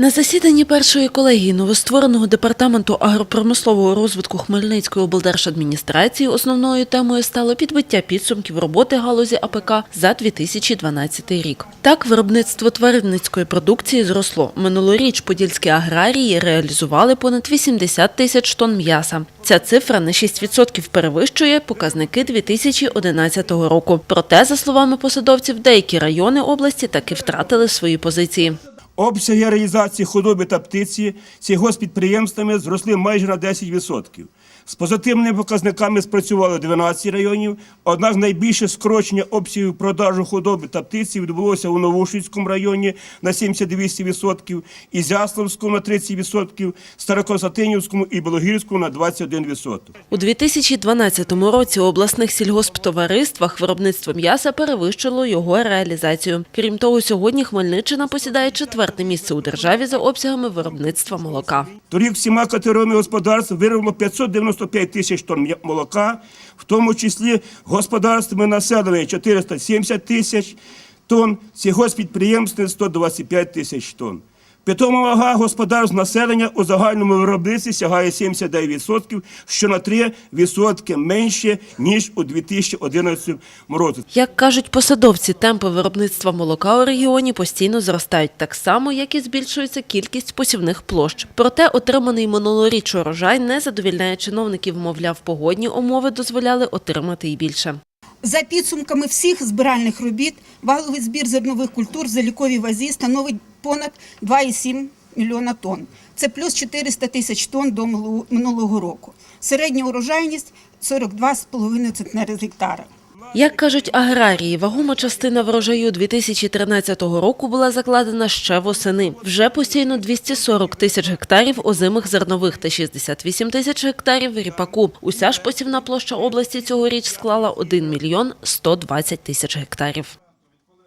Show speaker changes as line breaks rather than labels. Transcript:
На засіданні першої колегії новоствореного департаменту агропромислового розвитку Хмельницької облдержадміністрації основною темою стало підбиття підсумків роботи галузі АПК за 2012 рік. Так, виробництво тваринницької продукції зросло. Минулоріч подільські аграрії реалізували понад 80 тисяч тонн м'яса. Ця цифра на 6% перевищує показники 2011 року. Проте, за словами посадовців, деякі райони області таки втратили свої позиції.
Обсяги реалізації худоби та птиці сільгоспідприємствами зросли майже на 10%. З позитивними показниками спрацювали 12 районів, однак найбільше скорочення обсягів продажу худоби та птиці відбулося у Новошицькому районі на 72%, Ізяславському на 30%, Старокостянтинівському і Білогірському на 21%.
У 2012 році у обласних сільгосптовариствах виробництво м'яса перевищило його реалізацію. Крім того, сьогодні Хмельниччина посідає четверте місце у державі за обсягами виробництва молока.
Торік всіма категоріями господарств вироблено 595 тисяч тонн молока, в тому числі господарствами населення 470 тисяч тонн, сільгоспідприємств 125 тисяч тонн. Питома вага господарств населення у загальному виробництві сягає 79%, що на 3% менше, ніж у 2011 році.
Як кажуть посадовці, темпи виробництва молока у регіоні постійно зростають так само, як і збільшується кількість посівних площ. Проте отриманий минулоріч урожай не задовільняє чиновників, мовляв, погодні умови дозволяли отримати і більше.
За підсумками всіх збиральних робіт, валовий збір зернових культур в заліковій вазі становить понад 2,7 мільйона тонн. Це плюс 400 тисяч тонн до минулого- року. Середня урожайність 42,5 центнери з гектара.
Як кажуть аграрії, вагома частина врожаю 2013 року була закладена ще восени. Вже постійно 240 тисяч гектарів озимих зернових та 68 тисяч гектарів ріпаку. Уся ж посівна площа області цьогоріч склала 1 мільйон 120 тисяч гектарів.